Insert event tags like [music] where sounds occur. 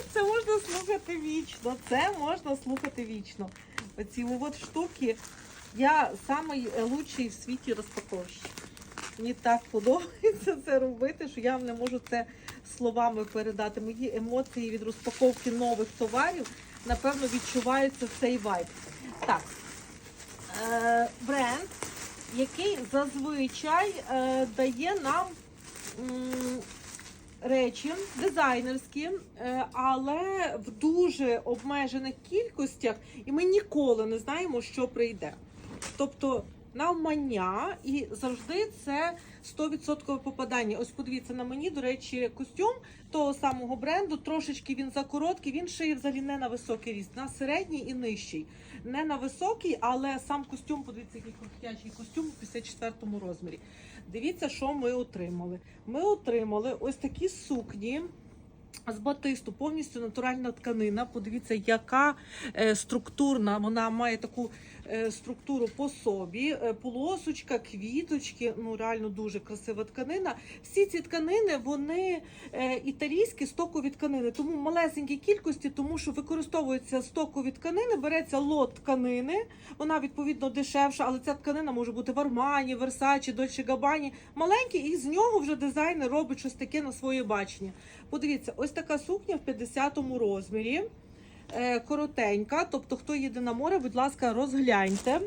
[laughs] Це можна слухати вічно. Це можна слухати вічно. Оці от штуки. Я самий лучший в світі розпаковщик. Мені так подобається це робити, що я не можу це словами передати. Мої емоції від розпаковки нових товарів, напевно, відчуваються цей вайб. Так, е, бренд, який зазвичай е, дає нам речі дизайнерські, е, але в дуже обмежених кількостях, і ми ніколи не знаємо, що прийде. Тобто навмання і завжди це 100% попадання. Ось подивіться на мені, до речі, костюм того самого бренду. Трошечки він закороткий, він шиє взагалі не на високий ріст, на середній і нижчий. Не на високий, але сам костюм, подивіться, який крутячий костюм у 54-му розмірі. Дивіться, що ми отримали. Ми отримали ось такі сукні. З батисту повністю натуральна тканина. Подивіться, яка е, структурна. Вона має таку е, структуру по собі. Е, полосочка, квіточки. Ну реально дуже красива тканина. Всі ці тканини вони італійські стокові тканини, тому в малесенькій кількості, тому що використовуються стокові тканини, береться лот тканини. Вона відповідно дешевша, але ця тканина може бути в Армані, Версачі, Дольче Габані. Маленький, і з нього вже дизайнер робить щось таке на своє бачення. Подивіться, ось така сукня в 50-му розмірі. Е, коротенька, тобто хто їде на море, будь ласка, розгляньте.